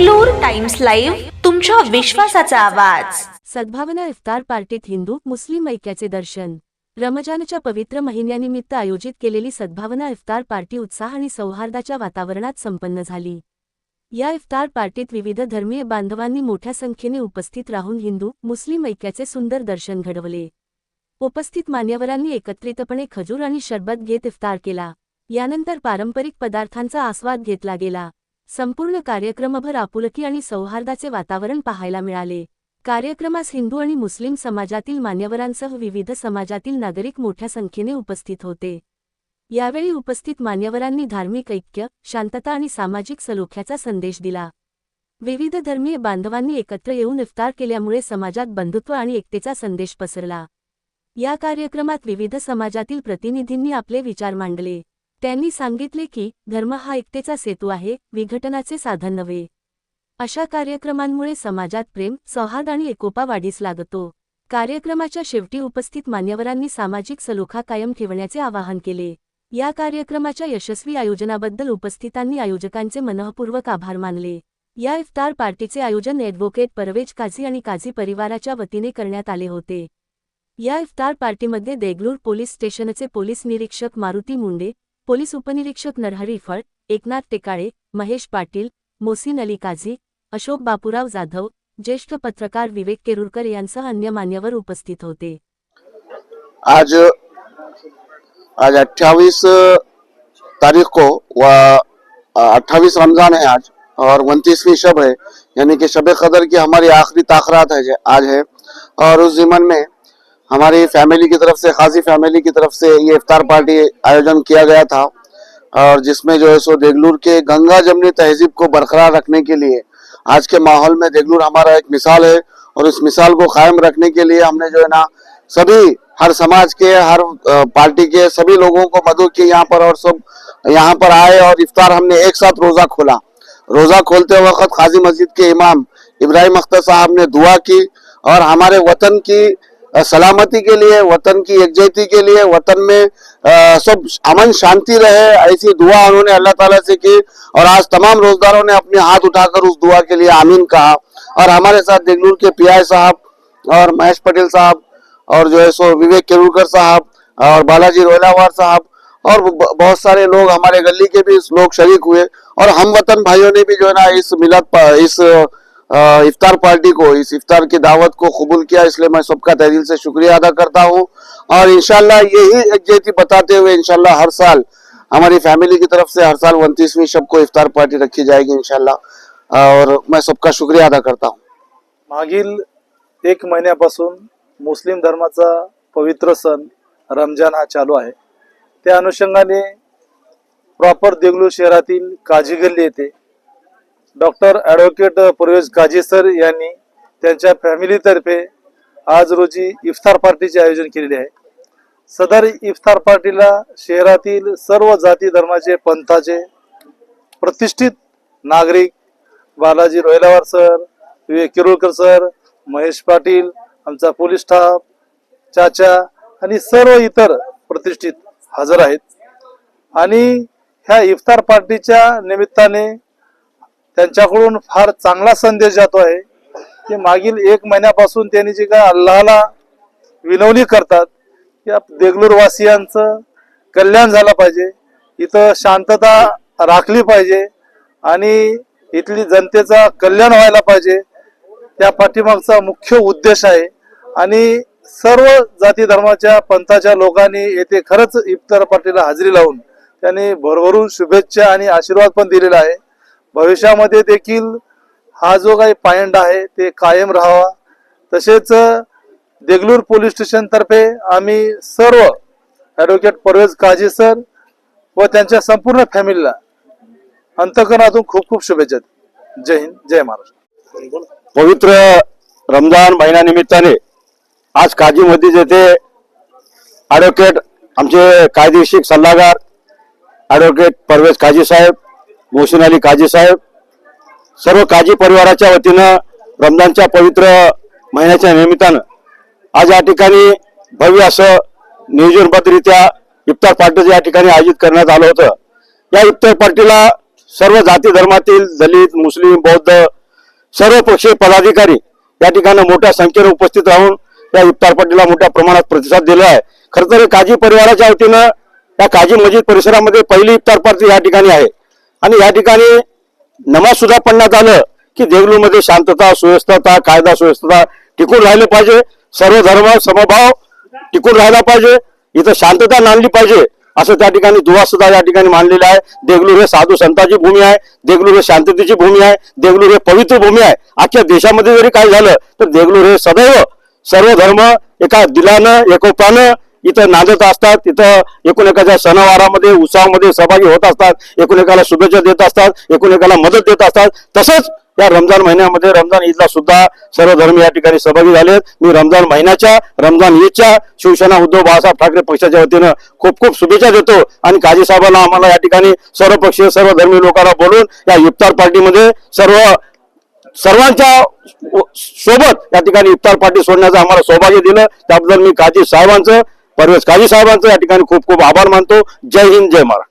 Deglur times live तुमच्या विश्वासाचा आवाज. सद्भावना इफ्तार पार्टीत हिंदू मुस्लिम ऐक्याचे दर्शन. रमजानच्या पवित्र महिन्यानिमित्त आयोजित केलेली सद्भावना इफ्तार पार्टी उत्साह आणि सौहार्दाच्या वातावरणात संपन्न झाली. या इफ्तार पार्टीत विविध धर्मीय बांधवांनी मोठ्या संख्येने उपस्थित राहून हिंदू मुस्लिम ऐक्याचे सुंदर दर्शन घडवले. उपस्थित मान्यवरांनी एकत्रितपणे खजूर आणि शरबत घेत इफ्तार केला. यानंतर पारंपरिक पदार्थांचा आस्वाद घेतला गेला. संपूर्ण कार्यक्रमभर आपुलकी आणि सौहार्दाचे वातावरण पाहायला मिळाले. कार्यक्रमास हिंदू आणि मुस्लिम समाजातील मान्यवरांसह विविध समाजातील नागरिक मोठ्या संख्येने उपस्थित होते. यावेळी उपस्थित मान्यवरांनी धार्मिक ऐक्य शांतता आणि सामाजिक सलोख्याचा संदेश दिला. विविध धर्मीय बांधवांनी एकत्र येऊन इफ्तार केल्यामुळे समाजात बंधुत्व आणि एकतेचा संदेश पसरला. या कार्यक्रमात विविध समाजातील प्रतिनिधींनी आपले विचार मांडले. त्यांनी सांगितले की धर्म हा एकतेचा सेतू आहे विघटनाचे साधन नव्हे. अशा कार्यक्रमांमुळे समाजात प्रेम सौहार्द आणि एकोपा वाढीस लागतो. कार्यक्रमाच्या शेवटी उपस्थित मान्यवरांनी सामाजिक सलोखा कायम ठेवण्याचे आवाहन केले. या कार्यक्रमाच्या यशस्वी आयोजनाबद्दल उपस्थितांनी आयोजकांचे मनःपूर्वक आभार मानले. या इफ्तार पार्टीचे आयोजन ॲडव्होकेट परवेज काझी आणि काझी परिवाराच्या वतीने करण्यात आले होते. या इफ्तार पार्टीमध्ये देगलूर पोलीस स्टेशनचे पोलीस निरीक्षक मारुती मुंडे पोलीस उपनिरीक्षक नरहरी फळ एकनाथ टेकाळे महेश पाटील मोसीन अली काझी अशोक बापूराव जाधव ज्येष्ठ पत्रकार विवेक केरुरकर यांसह अन्य मान्यवर उपस्थित होते. आज आज अट्ठाईस तारीख को व अट्ठाईस रमजान है आज और उनतीसवीं शब है यानी कि शब कदर की हमारी आखिरी ताखरात है आज है और उस जिमन में हमारी फैमिली की तरफ़ से, खासी फैमिली की तरफ़ से ये इफ्तार पार्टी आयोजन किया गया था। और जिसमें जो है सो देगलूर के गंगा जमनी तहजीब को बरकरार रखने के लिए, आज के माहौल में देगलूर हमारा एक मिसाल है। और इस मिसाल को कायम रखने के लिए हमने जो है ना सभी, हर समाज के, हर पार्टी के सभी लोगों को मदद की यहाँ पर और सब यहाँ पर आए और इफ्तार हमने एक साथ रोजा खोला। रोजा खोलते वक्त खाजी मस्जिद के इमाम इब्राहिम अख्तर साहब ने दुआ की और हमारे वतन की सलामती के लिए वतन की एकजुटती के लिए वतन में अ, सब अमन शांति रहे ऐसी दुआ उन्होंने अल्लाह ताला से की और आज तमाम रोजदारों ने अपने हाथ उठाकर उस दुआ के लिए आमीन कहा। और हमारे साथ देगलूर के पीआई साहब और महेश पटेल साहब और जो है सो विवेक केरुलकर साहब और बालाजी रोयलावार साहब और बहुत सारे लोग हमारे गली के भी लोग शरीक हुए। और हम वतन भाइयों ने भी जो है ना इस मिलत इस इफ्तार पार्टी को इस इफ्तार की दावत को कबूल किया इसलिए मैं सबका तहे से शुक्रिया अदा करता हूँ। और इंशाल्लाह यही एकजुटती बताते हुए इंशाल्लाह हर साल हमारी फैमिली की तरफ से हर साल उनतीसवीं शब को इफ्तार पार्टी रखी जाएगी इंशाल्लाह। और मैं सबका शुक्रिया अदा करता हूँ। मागील एक महिन्यापासून मुस्लिम धर्माचा पवित्र सण रमजान हा चालू आहे. त्या अनुषंगाने प्रॉपर देगलूर शहरातील काजी गल्ली येथे doctor advocate Parvez Kazi sir यांनी त्यांच्या फॅमिलीतर्फे आज रोजी इफ्तार पार्टीचे आयोजन केलेले आहे. सदर इफ्तार पार्टीला शहरातील सर्व जाती धर्माचे पंथाचे प्रतिष्ठित नागरिक बालाजी रोहिलावार सर विवेक किरुळकर सर महेश पाटील आमचा पोलीस स्टाफ चाचा आणि सर्व इतर प्रतिष्ठित हजर आहेत. आणि ह्या इफ्तार पार्टीच्या निमित्ताने त्यांच्याकडून फार चांगला संदेश जातो आहे. की मागील एक महिन्यापासून त्यांनी जे काय अल्लाला विनवणी करतात की देगलूरवासियांचं कल्याण झालं पाहिजे इथं शांतता राखली पाहिजे आणि इथली जनतेचा कल्याण व्हायला पाहिजे त्या पाठीमागचा मुख्य उद्देश आहे. आणि सर्व जाती धर्माच्या पंथाच्या लोकांनी येथे खरंच इफ्तार पार्टीला हजेरी लावून त्यांनी भरभरून शुभेच्छा आणि आशीर्वाद पण दिलेला आहे. भविष्यामध्ये देखील हा जो काही पायंडा आहे ते कायम राहावा. तसेच देगलूर पोलीस स्टेशनतर्फे आम्ही सर्व ॲडव्होकेट परवेज काजी सर व त्यांच्या संपूर्ण फॅमिलीला अंतकरणातून खूप खूप शुभेच्छा जय हिंद जय महाराष्ट्र. पवित्र रमजान महिन्यानिमित्ताने आज काजी मस्जिद येथे ॲडव्होकेट आमचे कायदेशीर सल्लागार ॲडव्होकेट परवेज काजी साहेब मोहसिन अली काजी साहेब सर्व काजी परिवाराच्या वतीनं रमजानच्या पवित्र महिन्याच्या निमित्तानं आज या ठिकाणी भव्य असं नियोजनबद्धरित्या इफ्तार पार्टीचं या ठिकाणी आयोजित करण्यात आलं होतं. या इफ्तार पार्टीला सर्व जाती धर्मातील दलित मुस्लिम बौद्ध सर्व पक्षीय पदाधिकारी या ठिकाणी मोठ्या संख्येने उपस्थित राहून या इफ्तार पार्टीला मोठ्या प्रमाणात प्रतिसाद दिला आहे. खरं तर काजी परिवाराच्या वतीनं या काजी मस्जिद परिसरामध्ये पहिली इफ्तार पार्टी या ठिकाणी आहे. आणि या ठिकाणी नमाज सुद्धा पडण्यात आलं की देगलूरमध्ये शांतता सुव्यवस्था कायदा सुव्यवस्था टिकून राहिले पाहिजे. सर्व धर्म समभाव टिकून राहिला पाहिजे. इथं शांतता नांदली पाहिजे असं त्या ठिकाणी दुवा सुद्धा या ठिकाणी मांडलेला आहे. देगलूर हे साधू संतांची भूमी आहे. देगलूर हे शांततेची भूमी आहे. देगलूर हे पवित्र भूमी आहे. आजच्या देशामध्ये जरी काय झालं तर देगलूर हे सदैव सर्व धर्म एका दिलानं एकोपानं इथं नांदत असतात इथं एकूण एकाच्या सणावारामध्ये उत्सवामध्ये सहभागी होत असतात एकूणएकाला शुभेच्छा देत असतात एकूणएकाला मदत देत असतात. तसंच या रमजान महिन्यामध्ये रमजान ईदला सुद्धा सर्व धर्म या ठिकाणी सहभागी झालेत मी रमजान महिन्याच्या रमजान ईदच्या शिवसेना उद्धव बाळासाहेब ठाकरे पक्षाच्या वतीनं खूप खूप शुभेच्छा देतो. आणि काजी साहेबांना आम्हाला या ठिकाणी सर्व पक्षीय सर्व धर्मीय लोकांना बोलून या इफ्तार पार्टीमध्ये सर्व सर्वांच्या सोबत या ठिकाणी इफ्तार पार्टी सोडण्याचं आम्हाला सौभाग्य दिलं. त्याबद्दल मी काजी साहेबांचं परवेश काजी साहेबांचं या ठिकाणी खूप खूप आभार मानतो. जय हिंद जय महाराष्ट्र.